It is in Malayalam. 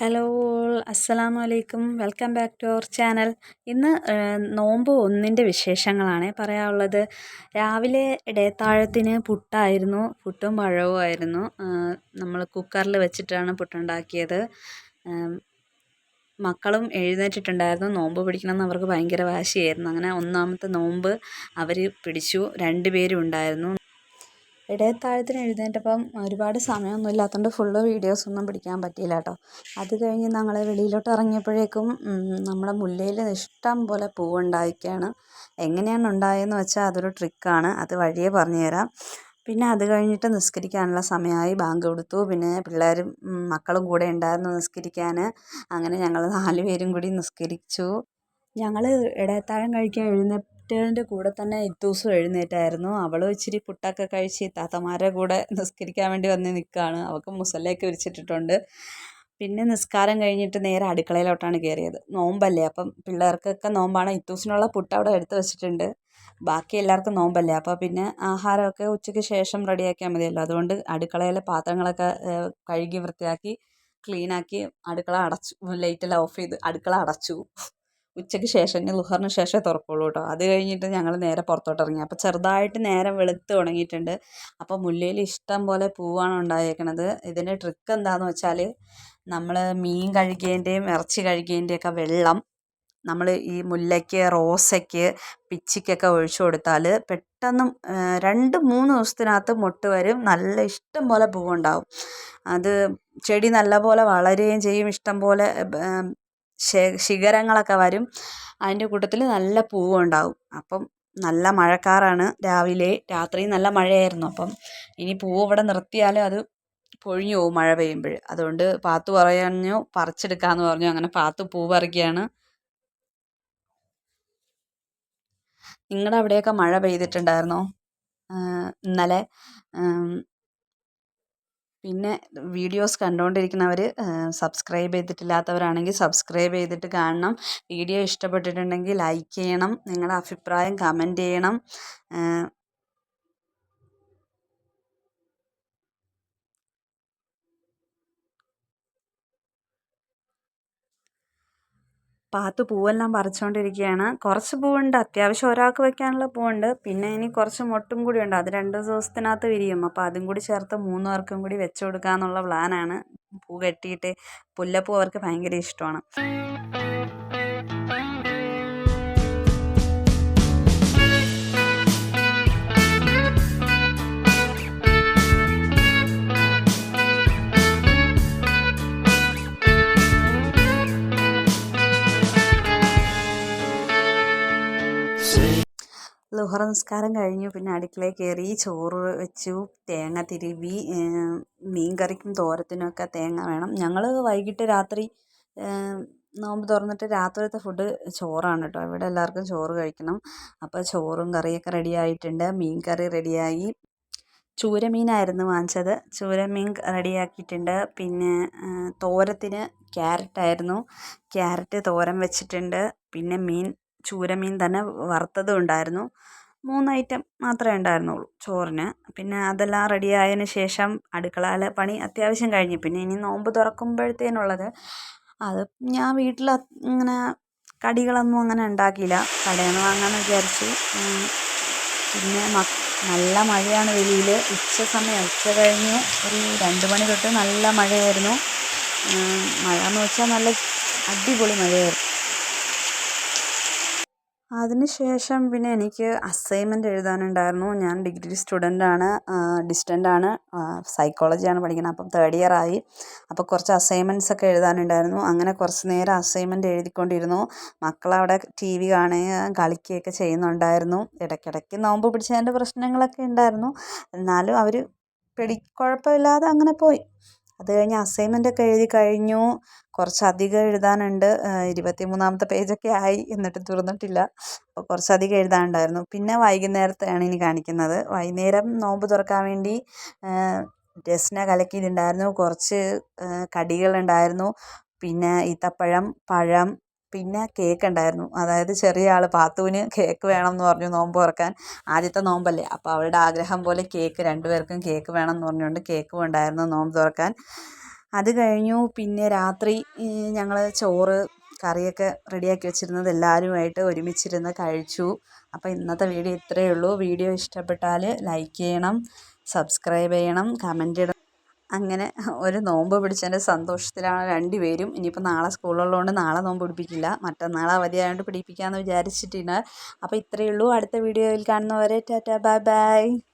ഹലോ അസ്സലാമു അലൈക്കും welcome back to our channel ഇന്ന് നോമ്പ് ഒന്നിന്റെ വിശേഷങ്ങളാണ് പറയാനുള്ളത്. രാവിലെ ഇടയത്താഴത്തിന് പുട്ടായിരുന്നു. പുട്ടും പഴവും ആയിരുന്നു. നമ്മൾ കുക്കറിൽ വെച്ചിട്ടാണ് പുട്ടുണ്ടാക്കിയത്. മക്കളും എഴുന്നേറ്റിട്ടുണ്ടായിരുന്നു. നോമ്പ് പിടിക്കണമെന്ന് അവർക്ക് ഭയങ്കര വാശിയായിരുന്നു. അങ്ങനെ ഒന്നാമത്തെ നോമ്പ് അവർ പിടിച്ചു. രണ്ട് പേരും ഉണ്ടായിരുന്നു. ഇടയത്താഴത്തിന് എഴുന്നേറ്റപ്പം ഒരുപാട് സമയമൊന്നും ഇല്ലാത്തതുകൊണ്ട് ഫുള്ള് വീഡിയോസൊന്നും പിടിക്കാൻ പറ്റിയില്ല കേട്ടോ അത് കഴിഞ്ഞ് ഞങ്ങൾ വെളിയിലോട്ട് ഇറങ്ങിയപ്പോഴേക്കും നമ്മുടെ മുല്ലയിൽ ഇഷ്ടം പോലെ പൂവുണ്ടായിരിക്കുകയാണ് എങ്ങനെയാണ് ഉണ്ടായതെന്ന് വെച്ചാൽ അതൊരു ട്രിക്കാണ് അത് വഴിയേ പറഞ്ഞുതരാം പിന്നെ അത് കഴിഞ്ഞിട്ട് നിസ്കരിക്കാനുള്ള സമയമായി. ബാങ്ക് കൊടുത്തു. പിന്നെ പിള്ളേരും മക്കളും കൂടെ ഉണ്ടായിരുന്നു നിസ്കരിക്കാൻ അങ്ങനെ ഞങ്ങൾ നാല് പേരും കൂടി നിസ്കരിച്ചു. ഞങ്ങൾ ഇടയത്താഴം കഴിക്കാൻ എഴുന്നേറ്റതിന്റെ കൂടെ തന്നെ ഇത്തൂസും എഴുന്നേറ്റായിരുന്നു. അവൾ ഇച്ചിരി പുട്ടൊക്കെ കഴിച്ച് താത്തമാരെ കൂടെ നിസ്കരിക്കാൻ വേണ്ടി വന്ന് നിൽക്കുകയാണ് അവൾക്ക് മുസല്ലയൊക്കെ വിരിച്ചിട്ടിട്ടുണ്ട്. പിന്നെ നിസ്കാരം കഴിഞ്ഞിട്ട് നേരെ അടുക്കളയിലോട്ടാണ് കയറിയത്. നോമ്പല്ലേ? അപ്പം പിള്ളേർക്കൊക്കെ നോമ്പാണ്. ഇത്തൂസിനുള്ള പുട്ട് അവിടെ എടുത്ത് വെച്ചിട്ടുണ്ട്. ബാക്കി എല്ലാവർക്കും നോമ്പല്ലേ? അപ്പോൾ പിന്നെ ആഹാരമൊക്കെ ഉച്ചയ്ക്ക് ശേഷം റെഡിയാക്കിയാൽ മതിയല്ലോ. അതുകൊണ്ട് അടുക്കളയിലെ പാത്രങ്ങളൊക്കെ കഴുകി വൃത്തിയാക്കി ക്ലീനാക്കി അടുക്കള അടച്ചു ലൈറ്റെല്ലാം ഓഫ് ചെയ്ത് അടുക്കള അടച്ചു. ഉച്ചയ്ക്ക് ശേഷം ഇനി ലുഹറിന് ശേഷമേ തുറക്കുള്ളൂ കേട്ടോ. അത് കഴിഞ്ഞിട്ട് ഞങ്ങൾ നേരെ പുറത്തോട്ട് ഇറങ്ങി. അപ്പോൾ ചെറുതായിട്ട് നേരം വെളുത്ത് തുടങ്ങിയിട്ടുണ്ട് അപ്പോൾ മുല്ലയിൽ ഇഷ്ടം പോലെ പൂവാണ് ഉണ്ടായേക്കണത്. ഇതിന്റെ ട്രിക്ക് എന്താണെന്ന് വെച്ചാൽ നമ്മൾ മീൻ കഴുകിയതിന്റെയും ഇറച്ചി കഴുകിയതിന്റെയൊക്കെ വെള്ളം നമ്മൾ ഈ മുല്ലയ്ക്ക് റോസയ്ക്ക് പിച്ചിക്കൊക്കെ ഒഴിച്ചു കൊടുത്താൽ പെട്ടെന്ന് രണ്ട് മൂന്ന് ദിവസത്തിനകത്ത് മൊട്ട് വരും. നല്ല ഇഷ്ടം പോലെ പൂവുണ്ടാവും. അത് ചെടി നല്ലപോലെ വളരുകയും ചെയ്യും. ഇഷ്ടം പോലെ ശിഖരങ്ങളൊക്കെ വരും. അതിന്റെ കൂട്ടത്തിൽ നല്ല പൂവും ഉണ്ടാവും അപ്പം നല്ല മഴക്കാറാണ്. രാവിലെ രാത്രിയും നല്ല മഴയായിരുന്നു. അപ്പം ഇനി പൂവ് ഇവിടെ നിർത്തിയാൽ അത് പൊഴിഞ്ഞു പോകും മഴ പെയ്യുമ്പോൾ അതുകൊണ്ട് പാത്തു പറഞ്ഞു പറിച്ചെടുക്കാമെന്ന് പറഞ്ഞു. അങ്ങനെ പാത്തു പൂ പറിക്കുകയാണ്. നിങ്ങളുടെ അവിടെയൊക്കെ മഴ പെയ്തിട്ടുണ്ടായിരുന്നോ? ഇന്നലെ? പിന്നെ വീഡിയോസ് കണ്ടുകൊണ്ടിരിക്കുന്നവർ സബ്സ്ക്രൈബ് ചെയ്തിട്ടില്ലാത്തവരാണെങ്കിൽ സബ്സ്ക്രൈബ് ചെയ്തിട്ട് കാണണം. വീഡിയോ ഇഷ്ടപ്പെട്ടിട്ടുണ്ടെങ്കിൽ ലൈക്ക് ചെയ്യണം. നിങ്ങളുടെ അഭിപ്രായം കമന്റ് ചെയ്യണം. പാത്തു പൂവെല്ലാം പറിച്ചുകൊണ്ടിരിക്കുകയാണ് കുറച്ച് പൂവുണ്ട്. അത്യാവശ്യം ഒരാൾക്ക് വെക്കാനുള്ള പൂവുണ്ട്. പിന്നെ ഇനി കുറച്ച് മൊട്ടും കൂടി ഉണ്ട്. അത് രണ്ട് ദിവസത്തിനകത്ത് വിരിയും. അപ്പോൾ അതും കൂടി ചേർത്ത് മൂന്ന് പേർക്കും കൂടി വെച്ച് കൊടുക്കാമെന്നുള്ള പ്ലാനാണ് പൂ കെട്ടിയിട്ട് പുല്ലപ്പൂ അവർക്ക് ഭയങ്കര ഇഷ്ടമാണ്. ലുഹറ നിസ്കാരം കഴിഞ്ഞു. പിന്നെ അടുക്കളയിൽ കയറി ചോറ് വെച്ചു. തേങ്ങ തിരുവി മീൻ കറിക്കും തോരത്തിനൊക്കെ തേങ്ങ വേണം. ഞങ്ങൾ വൈകിട്ട് രാത്രി നോമ്പ് തുറന്നിട്ട് രാത്രിത്തെ ഫുഡ് ചോറാണ് കേട്ടോ. ഇവിടെ എല്ലാവർക്കും ചോറ് കഴിക്കണം. അപ്പോൾ ചോറും കറിയൊക്കെ റെഡി ആയിട്ടുണ്ട്. മീൻ കറി റെഡിയായി ചൂരമീനായിരുന്നു വാങ്ങിച്ചത്. ചൂരമീൻ റെഡിയാക്കിയിട്ടുണ്ട് പിന്നെ തോരത്തിന് ക്യാരറ്റായിരുന്നു ക്യാരറ്റ് തോരൻ വെച്ചിട്ടുണ്ട്. പിന്നെ മീൻ ചൂരമീൻ തന്നെ വറുത്തതും ഉണ്ടായിരുന്നു. മൂന്ന് ഐറ്റം മാത്രമേ ഉണ്ടായിരുന്നുള്ളൂ ചോറിന്. പിന്നെ അതെല്ലാം റെഡി ശേഷം അടുക്കളയിലെ പണി അത്യാവശ്യം കഴിഞ്ഞു. പിന്നെ ഇനി നോമ്പ് തുറക്കുമ്പോഴത്തേനുള്ളത് അത് ഞാൻ വീട്ടിൽ ഇങ്ങനെ കടികളൊന്നും അങ്ങനെ ഉണ്ടാക്കിയില്ല. കടയിൽ നിന്ന് വാങ്ങാമെന്ന് വിചാരിച്ചു. പിന്നെ നല്ല മഴയാണ് വെളിയിൽ ഉച്ച സമയം ഉച്ച കഴിഞ്ഞ് ഒരു രണ്ട് മണി തൊട്ട് നല്ല മഴയായിരുന്നു. മഴ എന്ന് വെച്ചാൽ നല്ല അടിപൊളി മഴയായിരുന്നു. അതിന് ശേഷം പിന്നെ എനിക്ക് അസൈൻമെന്റ് എഴുതാനുണ്ടായിരുന്നു. ഞാൻ ഡിഗ്രി സ്റ്റുഡന്റാണ് ഡിസ്റ്റന്റാണ് സൈക്കോളജിയാണ് പഠിക്കുന്നത്. അപ്പം തേർഡ് ഇയർ ആയി. അപ്പോൾ കുറച്ച് അസൈൻമെന്റ്സ് ഒക്കെ എഴുതാനുണ്ടായിരുന്നു. അങ്ങനെ കുറച്ച് നേരം അസൈൻമെന്റ് എഴുതിക്കൊണ്ടിരുന്നു. മക്കളവിടെ ടി വി കാണുകയും കളിക്കുകയൊക്കെ ചെയ്യുന്നുണ്ടായിരുന്നു. ഇടയ്ക്കിടയ്ക്ക് നോമ്പ് പിടിച്ചതിന്റെ പ്രശ്നങ്ങളൊക്കെ ഉണ്ടായിരുന്നു. എന്നാലും അവർ പിടി കുഴപ്പമില്ലാതെ അങ്ങനെ പോയി. അത് കഴിഞ്ഞ് ഒക്കെ എഴുതി കഴിഞ്ഞു. കുറച്ചധികം എഴുതാനുണ്ട്. ഇരുപത്തി മൂന്നാമത്തെ പേജൊക്കെ ആയി എന്നിട്ട് തുറന്നിട്ടില്ല. അപ്പോൾ കുറച്ചധികം എഴുതാനുണ്ടായിരുന്നു. പിന്നെ വൈകുന്നേരത്തെയാണ് ഇനി കാണിക്കുന്നത്. വൈകുന്നേരം നോമ്പ് തുറക്കാൻ വേണ്ടി രസ്ന കലക്കിയിട്ടുണ്ടായിരുന്നു. കുറച്ച് കടികളുണ്ടായിരുന്നു. പിന്നെ ഈത്തപ്പഴം പഴം പിന്നെ കേക്ക് ഉണ്ടായിരുന്നു. അതായത് ചെറിയ ആൾ പാത്തുവിന് കേക്ക് വേണം എന്ന് പറഞ്ഞു നോമ്പ് തുറക്കാൻ. ആദ്യത്തെ നോമ്പല്ലേ. അപ്പോൾ അവളുടെ ആഗ്രഹം പോലെ കേക്ക് രണ്ടുപേർക്കും കേക്ക് വേണം എന്ന് പറഞ്ഞുകൊണ്ട് കേക്കും ഉണ്ടായിരുന്നു നോമ്പ് തുറക്കാൻ. അത് കഴിഞ്ഞു. പിന്നെ രാത്രി ഞങ്ങൾ ചോറ് കറിയൊക്കെ റെഡിയാക്കി വെച്ചിരുന്നത് എല്ലാവരുമായിട്ട് ഒരുമിച്ചിരുന്ന് കഴിച്ചു. അപ്പോൾ ഇന്നത്തെ വീഡിയോ ഇത്രയേ ഉള്ളൂ. വീഡിയോ ഇഷ്ടപ്പെട്ടാൽ ലൈക്ക് ചെയ്യണം സബ്സ്ക്രൈബ് ചെയ്യണം കമന്റ് ഇടണം. അങ്ങനെ ഒരു നോമ്പ് പിടിച്ചതിന്റെ സന്തോഷത്തിലാണ് രണ്ടുപേരും. ഇനിയിപ്പോൾ നാളെ സ്കൂളുള്ളതുകൊണ്ട് നാളെ നോമ്പ് പിടിപ്പിക്കില്ല. മറ്റന്നാൾ അവധിയായതുകൊണ്ട് പിടിപ്പിക്കാമെന്ന് വിചാരിച്ചിട്ടുണ്ട്. അപ്പോൾ ഇത്രയേ ഉള്ളൂ. അടുത്ത വീഡിയോയിൽ കാണുന്നവരെ ടാറ്റാ ബൈ ബൈ.